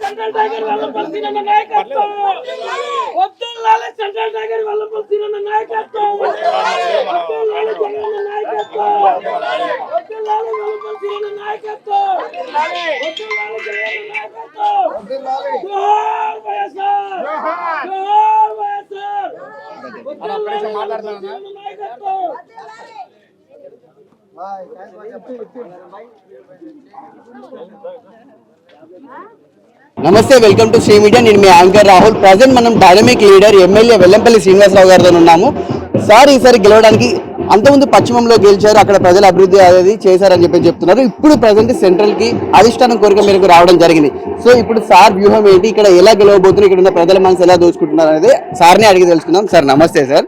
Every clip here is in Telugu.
సెంట్రల్ టైగర్ వల్లపల్లి నాయకత్వం. వద్దుల్లాలి సెంట్రల్ టైగర్ వల్లపల్లి నాయకత్వం. వద్దుల్లాలి జగనన్న నాయకత్వం. వద్దుల్లాలి వల్లపల్లి నాయకత్వం. వద్దుల్లాలి జగనన్న నాయకత్వం నమస్తే వెల్కమ్ టు శ్రీ మీడియా. నేను మీ యాంకర్ రాహుల్. ప్రజెంట్ మనం dynamic leader MLA Vellampalli Srinivasarao గారితో ఉన్నాము. సార్ ఈసారి గెలవడానికి అంతకుముందు పశ్చిమంలో గెలిచారు అక్కడ ప్రజల అభివృద్ధి అనేది చేశారని చెప్పి చెప్తున్నారు. ఇప్పుడు ప్రజెంట్ సెంట్రల్కి అధిష్టానం కోరిక మేరకు రావడం జరిగింది. సో ఇప్పుడు సార్ వ్యూహం ఏంటి? ఇక్కడ ఎలా గెలవబోతున్నారు? ఇక్కడ ఉన్న ప్రజల మనసు ఎలా దోచుకుంటున్నారు అనేది సార్ని అడిగి తెలుసుకుందాం. సార్ నమస్తే సార్.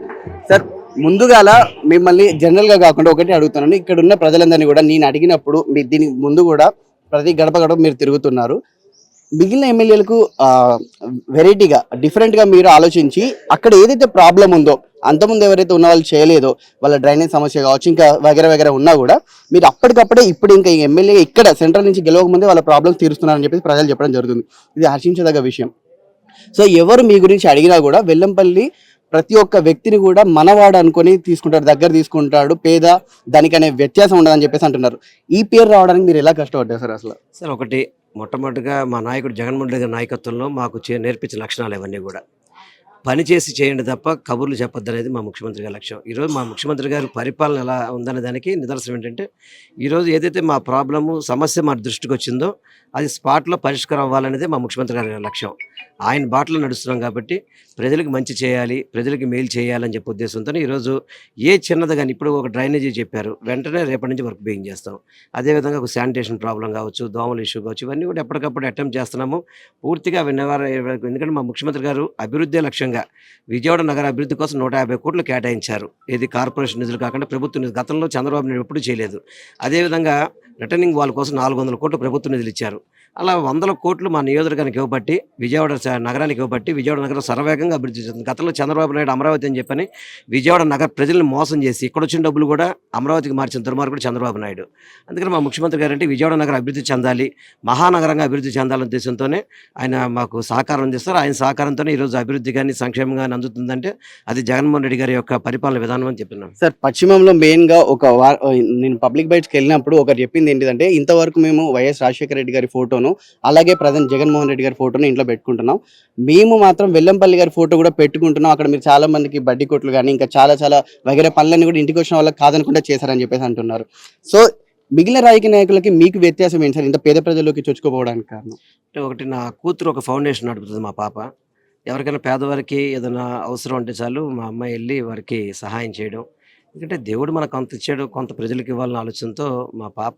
సార్ ముందుగాల మిమ్మల్ని జనరల్గా కాకుండా ఒకటి అడుగుతున్నాను. ఇక్కడ ఉన్న ప్రజలందరినీ కూడా నేను అడిగినప్పుడు మీ దీనికి ముందు కూడా ప్రతి గడప గడప మీరు తిరుగుతున్నారు. మిగిలిన ఎమ్మెల్యేలకు వెరైటీగా డిఫరెంట్గా మీరు ఆలోచించి అక్కడ ఏదైతే ప్రాబ్లం ఉందో అంతకుముందు ఎవరైతే ఉన్న వాళ్ళు చేయలేదో వాళ్ళ డ్రైనేజ్ సమస్య కావచ్చు ఇంకా వగేర వగేర ఉన్నా కూడా మీరు అప్పటికప్పుడే ఇప్పుడు ఇంకా ఎమ్మెల్యే ఇక్కడ సెంట్రల్ నుంచి గెలవకముందే వాళ్ళ ప్రాబ్లమ్స్ తీరుస్తున్నారని చెప్పి ప్రజలు చెప్పడం జరుగుతుంది. ఇది హర్షించదగ్గ విషయం. సో ఎవరు మీ గురించి అడిగినా కూడా వెల్లంపల్లి ప్రతి ఒక్క వ్యక్తిని కూడా మనవాడు అనుకొని తీసుకుంటాడు దగ్గర తీసుకుంటాడు పేద దానికి అనే వ్యత్యాసం ఉండదని చెప్పేసి అంటున్నారు. ఈ పేరు రావడానికి మీరు ఎలా కష్టపడ్డారు సార్ అసలు? సార్ ఒకటి మొట్టమొదటిగా మా నాయకుడు జగన్మోహన్ రెడ్డి గారి నాయకత్వంలో మాకు చే నేర్పించిన లక్షణాలు ఇవన్నీ కూడా. పని చేసి చేయండి తప్ప కబుర్లు చెప్పొద్దు అనేది మా ముఖ్యమంత్రి గారి లక్ష్యం. ఈరోజు మా ముఖ్యమంత్రి గారి పరిపాలన ఎలా ఉందనే దానికి నిదర్శనం ఏంటంటే ఈరోజు ఏదైతే మా ప్రాబ్లము సమస్య మా దృష్టికి వచ్చిందో అది స్పాట్లో పరిష్కారం అవ్వాలనేదే మా ముఖ్యమంత్రి గారి లక్ష్యం. ఆయన బాటలో నడుస్తున్నాం కాబట్టి ప్రజలకు మంచి చేయాలి ప్రజలకు మేలు చేయాలని చెప్పే ఉద్దేశంతో ఈరోజు ఏ చిన్నది కానీ ఇప్పుడు ఒక డ్రైనేజీ చెప్పారు వెంటనే రేపటి నుంచి వర్క్ బిగిన్ చేస్తాం. అదేవిధంగా ఒక శానిటేషన్ ప్రాబ్లం కావచ్చు దోమల ఇష్యూ కావచ్చు ఇవన్నీ కూడా ఎప్పటికప్పుడు అటెంప్ట్ చేస్తున్నాము. పూర్తిగా విన్నవారు ఎందుకంటే మా ముఖ్యమంత్రి గారు అభివృద్ధి లక్ష్యం లక్ష్యంగా విజయవాడ నగర అభివృద్ధి కోసం నూట యాభై కోట్లు కేటాయించారు. ఇది కార్పొరేషన్ నిధులు కాకుండా ప్రభుత్వ నిధులు గతంలో చంద్రబాబు నాయుడు ఎప్పుడూ చేయలేదు. అదేవిధంగా రిటర్నింగ్ వాళ్ళ కోసం నాలుగు వందల కోట్లు ప్రభుత్వ నిధులు ఇచ్చారు. అలా వందల కోట్లు మా నియోజకవర్గానికి ఇవ్వబట్టి విజయవాడ నగరానికి ఇవ్వబట్టి విజయవాడ నగరం సర్వేగంగా అభివృద్ధి చేస్తుంది గతంలో చంద్రబాబు నాయుడు అమరావతి అని చెప్పని విజయవాడ నగర ప్రజల్ని మోసం చేసి ఇక్కడ వచ్చిన డబ్బులు కూడా అమరావతికి మార్చిన దుర్మార్గుడు చంద్రబాబు నాయుడు. అందుకని మా ముఖ్యమంత్రి గారు అంటే విజయవాడ నగరం అభివృద్ధి చెందాలి మహానగరంగా అభివృద్ధి చెందాలనే ఉద్దేశంతోనే ఆయన మాకు సహకారం అందిస్తారు. ఆయన సహకారంతోనే ఈరోజు అభివృద్ధి కానీ సంక్షేమం కానీ అందుతుందంటే అది జగన్మోహన్ రెడ్డి గారి యొక్క పరిపాలన విధానం అని చెప్పినాం. సార్ పశ్చిమంలో మెయిన్గా ఒక నేను పబ్లిక్ బైట్స్కి వెళ్ళినప్పుడు ఒకరు చెప్పింది ఏంటిదంటే ఇంతవరకు మేము వైఎస్ రాజశేఖర రెడ్డి గారి ఫోటోను అలాగే ప్రజెంట్ జగన్మోహన్ రెడ్డి గారి ఫోటోని ఇంట్లో పెట్టుకుంటున్నాం. మేము మాత్రం వెల్లంపల్లి గారి ఫోటో కూడా పెట్టుకుంటున్నాం. అక్కడ మీరు చాలా మందికి బడ్డీ కొట్లు కానీ ఇంకా చాలా చాలా వగేరే పనులన్నీ కూడా ఇంటికి వచ్చిన వాళ్ళకి కాదనకుండా చేశారని చెప్పేసి అంటున్నారు. సో మిగిలిన రాజకీయ నాయకులకి మీకు వ్యత్యాసం ఏంటి సార్? ఇంత పేద ప్రజల్లోకి చొచ్చుకోపోవడానికి కారణం? అంటే ఒకటి నా కూతురు ఒక ఫౌండేషన్ నడుపుతుంది మా పాప. ఎవరికైనా పేదవారికి ఏదైనా అవసరం ఉంటే చాలు మా అమ్మాయి వెళ్ళి వారికి సహాయం చేయడం. ఎందుకంటే దేవుడు మనకు కొంత ఇచ్చాడు కొంత ప్రజలకు ఇవ్వాలన్న ఆలోచనతో మా పాప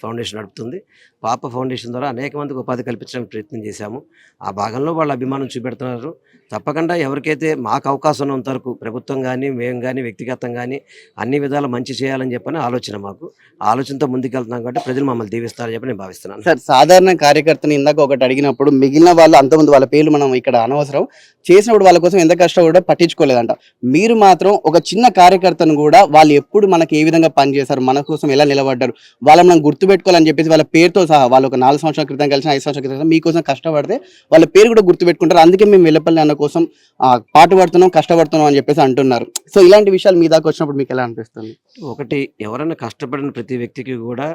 ఫౌండేషన్ నడుపుతుంది. పాప ఫౌండేషన్ ద్వారా అనేక మందికి ఉపాధి కల్పించడానికి ప్రయత్నం చేశాము. ఆ భాగంలో వాళ్ళ అభిమానం చూపెడుతున్నారు. తప్పకుండా ఎవరికైతే మాకు అవకాశం ఉన్నంత వరకు ప్రభుత్వం కానీ మేము కానీ వ్యక్తిగతం కానీ అన్ని విధాలు మంచి చేయాలని చెప్పని ఆలోచన మాకు. ఆలోచనతో ముందుకెళ్తున్నాం కాబట్టి ప్రజలు మమ్మల్ని దీవిస్తారని చెప్పి నేను భావిస్తున్నాను. సార్ సాధారణ కార్యకర్తని ఇందాక ఒకటి అడిగినప్పుడు మిగిలిన వాళ్ళు అంతమంది వాళ్ళ పేర్లు మనం ఇక్కడ అనవసరం. చేసినప్పుడు వాళ్ళ కోసం ఎంత కష్టం కూడా పట్టించుకోలేదంట. మీరు మాత్రం ఒక చిన్న కార్యకర్తను కూడా వాళ్ళు ఎప్పుడు మనకి ఏ విధంగా పనిచేశారు మన కోసం ఎలా నిలబడ్డారు వాళ్ళని మనం గుర్తుపెట్టుకోవాలని చెప్పేసి వాళ్ళ పేరుతో సహా వాళ్ళు ఒక నాలుగు సంవత్సరాల క్రితం కలిసిన ఐదు సంవత్సరాల క్రితం మీకోసం కష్టపడితే వాళ్ళ పేరు కూడా గుర్తుపెట్టుకుంటారు. అందుకే మేము వెళ్ళపల్లి అన్న కోసం పాటు పడుతున్నాం కష్టపడుతున్నాం అని చెప్పేసి అంటున్నారు. సో ఇలాంటి విషయాలు మీ దాకా వచ్చినప్పుడు మీకు ఎలా అనిపిస్తుంది? ఒకటి ఎవరైనా కష్టపడిన ప్రతి వ్యక్తికి కూడా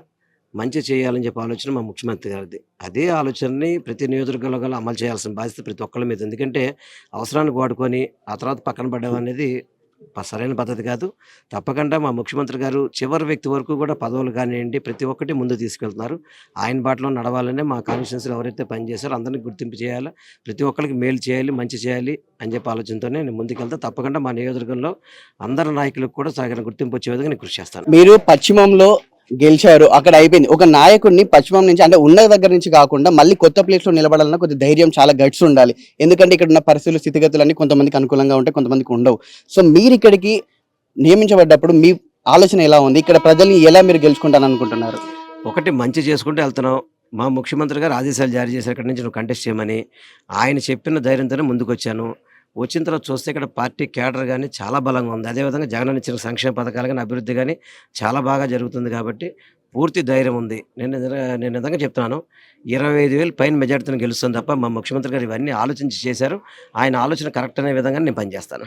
మంచి చేయాలని చెప్పి ఆలోచన మా ముఖ్యమంత్రి గారిది. అదే ఆలోచనని ప్రతి నియోజకవర్గంలో గల అమలు చేయాల్సిన బాధ్యత ప్రతి ఒక్కళ్ళ మీద. ఎందుకంటే అవసరానికి వాడుకొని ఆ తర్వాత పక్కన పడడం అనేది సరైన పద్ధతి కాదు. తప్పకుండా మా ముఖ్యమంత్రి గారు చివరి వ్యక్తి వరకు కూడా పదవులు కానివ్వండి ప్రతి ఒక్కటి ముందు తీసుకెళ్తున్నారు. ఆయన బాటలో నడవాలనే మా కాన్స్టిట్యున్సీలో ఎవరైతే పనిచేశారో అందరినీ గుర్తింపు చేయాలి. ప్రతి ఒక్కరికి మేలు చేయాలి మంచి చేయాలి అని చెప్పి ఆలోచనతోనే నేను ముందుకెళ్తా. తప్పకుండా మా నియోజకవర్గంలో అందరి నాయకులకు కూడా సగం గుర్తింపు వచ్చే విధంగా నేను కృషి చేస్తాను. మీరు పశ్చిమంలో గెలిచారు. అక్కడ అయిపోయింది. ఒక నాయకుడిని పశ్చిమం నుంచి అంటే ఉన్న దగ్గర నుంచి కాకుండా మళ్ళీ కొత్త ప్లేస్లో నిలబడాలన్న కొద్ది ధైర్యం చాలా గట్స్ ఉండాలి. ఎందుకంటే ఇక్కడ ఉన్న పరిస్థితులు స్థితిగతులన్నీ కొంతమందికి అనుకూలంగా ఉంటాయి కొంతమందికి ఉండవు. సో మీరు ఇక్కడికి నియమించబడ్డప్పుడు మీ ఆలోచన ఎలా ఉంది? ఇక్కడ ప్రజల్ని ఎలా మీరు గెలుచుకుంటాను అనుకుంటున్నారు? ఒకటి మంచి చేసుకుంటూ వెళ్తున్నాం. మా ముఖ్యమంత్రి గారు ఆదేశాలు జారీ చేశారు. ఇక్కడ నుంచి నువ్వు కంటెస్ట్ చేయమని. ఆయన చెప్పిన ధైర్యంతోనే ముందుకు వచ్చాను వచ్చిన తర్వాత చూస్తే ఇక్కడ పార్టీ కేడర్ కానీ చాలా బలంగా ఉంది. అదేవిధంగా జగన్ ఇచ్చిన సంక్షేమ పథకాలు కానీ అభివృద్ధి కానీ చాలా బాగా జరుగుతుంది కాబట్టి పూర్తి ధైర్యం ఉంది. నేను నిజంగా- నేను నిజంగా చెప్తున్నాను ఇరవై ఐదు వేలు పైన మెజార్టీని గెలుస్తుంది తప్ప మా ముఖ్యమంత్రి గారు ఇవన్నీ ఆలోచించి చేశారు. ఆయన ఆలోచన కరెక్ట్ అనే విధంగా నేను పనిచేస్తాను.